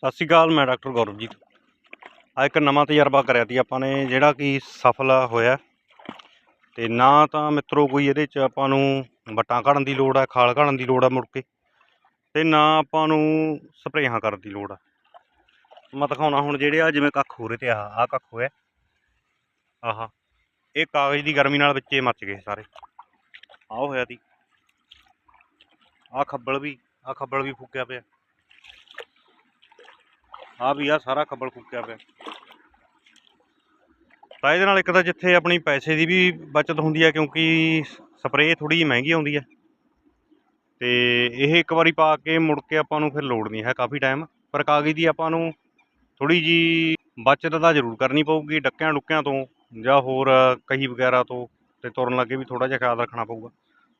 ਸਤਿ ਸ਼੍ਰੀ ਅਕਾਲ, ਮੈਂ ਡਾਕਟਰ ਗੌਰਵਜੀਤ। ਆ ਇੱਕ ਨਵਾਂ ਤਜਰਬਾ ਕਰਿਆ ਤੀ ਆਪਾਂ ਨੇ, ਜਿਹੜਾ ਕਿ ਸਫਲ ਹੋਇਆ। ਤੇ ਨਾ ਤਾਂ ਮਿੱਤਰੋ ਕੋਈ ਇਹਦੇ ਚ ਆਪਾਂ ਨੂੰ ਵੱਟਾਂ ਘੜਨ ਦੀ ਲੋੜ ਹੈ ਖਾਲ ਘੜਨ ਦੀ ਲੋੜ ਹੈ ਮੁੜ ਕੇ। ਤੇ ਨਾ ਆਪਾਂ ਨੂੰ ਸਪਰੇਹਾਂ ਕਰਨ ਦੀ ਲੋੜ ਹੈ ਮੈਂ ਦਿਖਾਉਣਾ ਹੁਣ ਜਿਹੜੇ ਆ, ਜਿਵੇਂ ਕੱਖ ਹੋ ਰਹੇ ਤੇ ਆਹ ਆਹ ਕੱਖ ਹੋਇਆ। ਆਹ, ਇਹ ਕਾਗਜ਼ ਦੀ ਗਰਮੀ ਨਾਲ ਵਿੱਚੇ ਮੱਚ ਗਏ ਸਾਰੇ। ਆਹ ਹੋਇਆ ਤੀ ਆਹ ਖੱਬਲ ਵੀ, ਆਹ ਖੱਬਲ ਵੀ ਫੁੱਕਿਆ ਪਿਆ। ਆ ਵੀ ਆ, ਸਾਰਾ ਖੱਬਲ ਫੁੱਕਿਆ ਪਿਆ। ਤਾਂ ਇਹਦੇ ਨਾਲ ਇੱਕ ਤਾਂ ਜਿੱਥੇ ਆਪਣੀ ਪੈਸੇ ਦੀ ਵੀ ਬਚਤ ਹੁੰਦੀ ਹੈ ਕਿਉਂਕਿ ਸਪਰੇਅ ਥੋੜੀ ਜਿਹੀ ਮਹਿੰਗੀ ਆਉਂਦੀ ਹੈ ਤੇ ਇਹ ਇੱਕ ਵਾਰੀ ਪਾ ਕੇ ਮੁੜ ਕੇ ਆਪਾਂ ਨੂੰ ਫਿਰ ਲੋੜ ਨਹੀਂ ਹੈ ਕਾਫੀ ਟਾਈਮ ਪਰ ਕਾਗਜ਼ ਦੀ ਆਪਾਂ ਨੂੰ ਥੋੜੀ ਜੀ ਬਚਤ ਤਾਂ ਜ਼ਰੂਰ ਕਰਨੀ ਪਊਗੀ, ਡੱਕਿਆਂ ਡੁੱਕਿਆਂ ਤੋਂ ਜਾਂ ਹੋਰ ਕਹੀ ਵਗੈਰਾ ਤੋਂ, ਤੇ ਤੁਰਨ ਲੱਗੇ ਵੀ ਥੋੜਾ ਜਿਹਾ ਖਿਆਲ ਰੱਖਣਾ ਪਊਗਾ।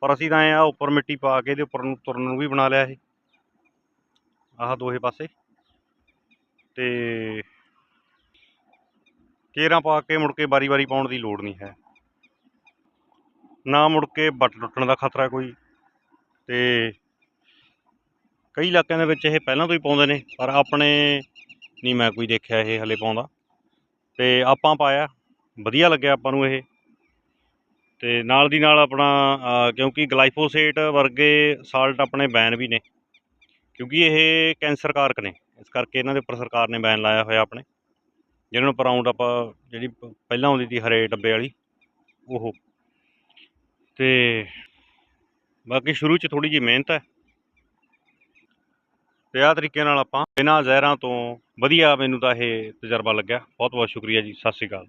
ਪਰ ਅਸੀਂ ਤਾਂ ਐਂ ਆ, ਉੱਪਰ ਮਿੱਟੀ ਪਾ ਕੇ ਇਹਦੇ ਉੱਪਰ ਨੂੰ ਤੁਰਨ ਨੂੰ ਵੀ ਬਣਾ ਲਿਆ ਇਹ। ਆਹ ਦੋਹੇ ਪਾਸੇ। ਤੇ ਕੇਰਾਂ ਪਾ ਕੇ ਮੁੜ ਕੇ ਵਾਰੀ-ਵਾਰੀ ਪਾਉਣ ਦੀ ਲੋੜ ਨਹੀਂ ਹੈ। ਨਾ ਮੁੜ ਕੇ ਬੱਟ ਟੁੱਟਣ ਦਾ ਖਤਰਾ ਕੋਈ ਤੇ ਕਈ ਇਲਾਕਿਆਂ ਦੇ ਵਿੱਚ ਇਹ ਪਹਿਲਾਂ ਤੋਂ ਹੀ ਪਾਉਂਦੇ ਨੇ, ਪਰ ਆਪਣੇ ਨਹੀਂ ਮੈਂ ਕੋਈ ਦੇਖਿਆ ਇਹ ਹਲੇ ਪਾਉਂਦਾ। ਤੇ ਆਪਾਂ ਪਾਇਆ, ਵਧੀਆ ਲੱਗਿਆ ਆਪਾਂ ਨੂੰ ਇਹ। ਤੇ ਨਾਲ ਦੀ ਨਾਲ ਆਪਣਾ ਕਿਉਂਕਿ ਗਲਾਈਫੋਸੇਟ ਵਰਗੇ ਸਾਲਟ ਆਪਣੇ ਬੈਨ ਵੀ ਨੇ। ਕਿਉਂਕਿ ਇਹ ਕੈਂਸਰ ਕਾਰਕ ਨੇ। ਇਸ ਕਰਕੇ ਇਹਨਾਂ ਦੇ ਉੱਪਰ ਸਰਕਾਰ ਨੇ ਬੈਨ ਲਾਇਆ ਹੋਇਆ ਆਪਣੇ। ਜਿਹਨਾਂ ਨੂੰ ਪਰਾਉਂਡ ਆਪਾਂ ਜਿਹੜੀ ਪ- ਪਹਿਲਾਂ ਆਉਂਦੀ ਸੀ ਹਰੇ ਡੱਬੇ ਵਾਲੀ, ਉਹ। ਤੇ ਬਾਕੀ ਸ਼ੁਰੂ 'ਚ ਥੋੜੀ ਜਿਹੀ ਮਿਹਨਤ ਹੈ। ਤੇ ਆਹ ਤਰੀਕੇ ਨਾਲ ਆਪਾਂ ਬਿਨਾਂ ਜ਼ਹਿਰਾਂ ਤੋਂ ਵਧੀਆ ਮੈਨੂੰ ਤਾਂ ਇਹ ਤਜਰਬਾ ਲੱਗਿਆ। ਬਹੁਤ ਬਹੁਤ ਸ਼ੁਕਰੀਆ ਜੀ। ਸਤਿ ਸ਼੍ਰੀ ਅਕਾਲ।